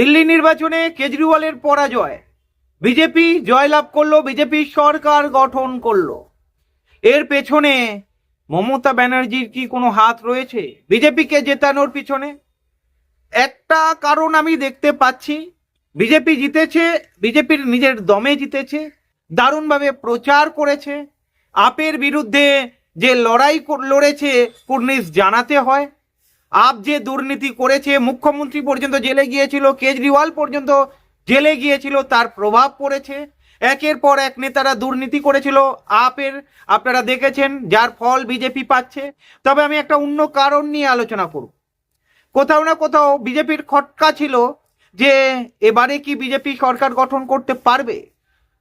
দিল্লি নির্বাচনে কেজরিওয়ালের পরাজয়। বিজেপি জয়লাভ করল, বিজেপি সরকার গঠন করল। এর পেছনে মমতা ব্যানার্জির কি কোনো হাত রয়েছে? বিজেপিকে জেতানোর পিছনে একটা কারণ আমি দেখতে পাচ্ছি। বিজেপি জিতেছে, বিজেপির নিজের দমে জিতেছে, দারুণভাবে প্রচার করেছে। আপের বিরুদ্ধে যে লড়াই লড়েছে, কুর্নিশ জানাতে হয়। আপ যে দুর্নীতি করেছে, মুখ্যমন্ত্রী পর্যন্ত জেলে গিয়েছিল, কেজরিওয়াল পর্যন্ত জেলে গিয়েছিল, তার প্রভাব পড়েছে। একের পর এক নেতারা দুর্নীতি করেছিল, আপের, আপনারা দেখেছেন, যার ফল বিজেপি পাচ্ছে। তবে আমি একটা অন্য কারণ নিয়ে আলোচনা করব। কোথাও না কোথাও বিজেপির খটকা ছিল যে, এবারে কি বিজেপি সরকার গঠন করতে পারবে?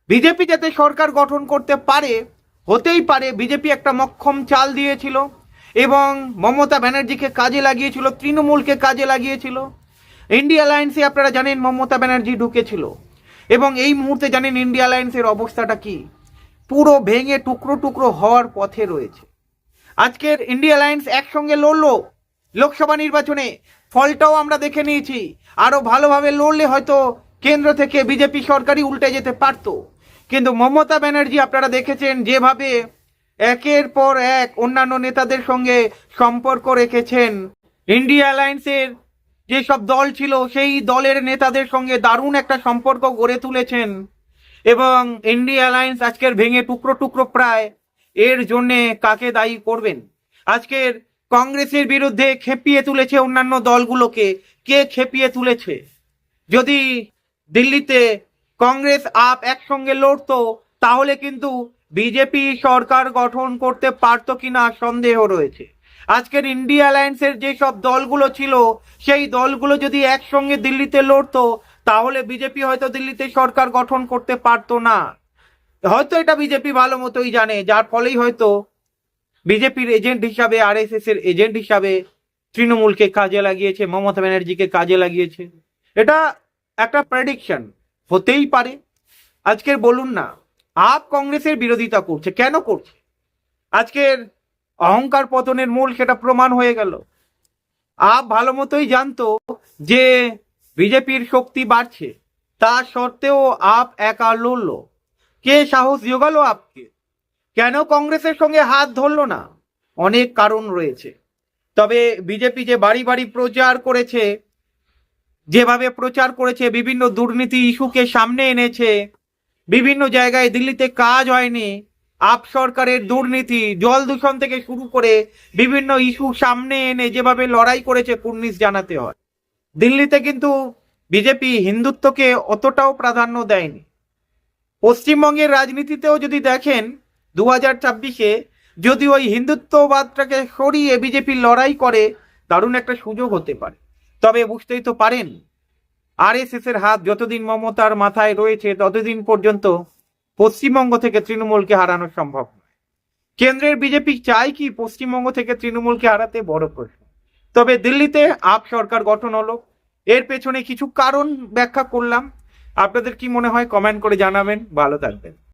বিজেপি যাতে সরকার গঠন করতে পারে, হতেই পারে, বিজেপি একটা মক্ষম চাল দিয়েছিল। এবং মমতা ব্যানার্জিকে কাজে লাগিয়েছিল, তৃণমূলকে কাজে লাগিয়েছিল। ইন্ডিয়া অ্যালায়েন্সে আপনারা জানেন মমতা ব্যানার্জি ঢুকেছিল। এবং এই মুহূর্তে জানেন ইন্ডিয়া অ্যালায়েন্সের অবস্থাটা কি? পুরো ভেঙে টুকরো টুকরো হওয়ার পথে রয়েছে। আজকের ইন্ডিয়া অ্যালায়েন্স একসঙ্গে লড়লো লোকসভা নির্বাচনে। ফলটাও আমরা দেখে নিয়েছি। আরও ভালোভাবে লড়লে হয়তো কেন্দ্র থেকে বিজেপি সরকারই উল্টে যেতে পারতো। কিন্তু মমতা ব্যানার্জি আপনারা দেখেছেন যেভাবে একের পর এক অন্যান্য নেতাদের সঙ্গে সম্পর্ক রেখেছেন। ইন্ডিয়া অ্যালায়েন্সের যেসব দল ছিল, সেই দলের নেতাদের সঙ্গে দারুণ একটা সম্পর্ক গড়ে তুলেছেন। এবং ইন্ডিয়া অ্যালায়েন্স আজকের ভেঙে টুকরো টুকরো প্রায় এর জন্যে কাকে দায়ী করবেন? আজকের কংগ্রেসের বিরুদ্ধে খেপিয়ে তুলেছে অন্যান্য দলগুলোকে। কে খেপিয়ে তুলেছে? যদি দিল্লিতে কংগ্রেস আপ একসঙ্গে লড়তো, তাহলে কিন্তু বিজেপি সরকার গঠন করতে পারতো কিনা সন্দেহ রয়েছে। আজকের ইন্ডিয়া অ্যালায়েন্সের যেসব দলগুলো ছিল, সেই দলগুলো যদি একসঙ্গে দিল্লিতে লড়তো, তাহলে বিজেপি হয়তো দিল্লিতে সরকার গঠন করতে পারতো না। হয়তো এটা বিজেপি ভালো মতোই জানে, যার ফলেই হয়তো বিজেপির এজেন্ট হিসাবে আরএসএস এর এজেন্ট হিসাবে তৃণমূলকে কাজে লাগিয়েছে, মমতা ব্যানার্জিকে কাজে লাগিয়েছে। এটা একটা প্রেডিকশন হতেই পারে। আজকের বলুন না। আপ কংগ্রেসের বিরোধিতা করছে। কেন করছে? আজকের অহংকার পতনের মূল সেটা প্রমাণ হয়ে গেল। আপ ভালো মতোই জানতো যে বিজেপির শক্তি বাড়ছে। তা সত্ত্বেও আপ একা লড়লো। কে সাহস জোগালো আপকে? কেন কংগ্রেসের সঙ্গে হাত ধরলো না? অনেক কারণ রয়েছে। তবে বিজেপি যে বাড়ি বাড়ি প্রচার করেছে, যেভাবে প্রচার করেছে, বিভিন্ন দুর্নীতি ইস্যুকে সামনে এনেছে বিভিন্ন জায়গায় দিল্লিতে কাজ হয়নি। আপ সরকারের দুর্নীতি, জল দূষণ থেকে শুরু করে বিভিন্ন ইস্যু সামনে এনে যেভাবে লড়াই করেছে কুর্নিশ জানাতে হয়। দিল্লিতে কিন্তু বিজেপি হিন্দুত্বকে অতটাও প্রাধান্য দেয়নি। পশ্চিমবঙ্গের রাজনীতিতেও যদি দেখেন দু হাজার ছাব্বিশে যদি ওই হিন্দুত্ববাদটাকে সরিয়ে বিজেপি লড়াই করে, দারুণ একটা সুযোগ হতে পারে। তবে বুঝতেই তো পারেন আরএসএস এর হাত যতদিন মমতার মাথায় রয়েছে, ততদিন পর্যন্ত পশ্চিমবঙ্গ থেকে তৃণমূলকে হারানো সম্ভব নয়। কেন্দ্রের বিজেপি চাই কি পশ্চিমবঙ্গ থেকে তৃণমূলকে হারাতে? বড় প্রশ্ন। তবে দিল্লিতে আপ সরকার গঠন হলো। এর পেছনে কিছু কারণ ব্যাখ্যা করলাম। আপনাদের কি মনে হয় কমেন্ট করে জানাবেন। ভালো থাকবেন।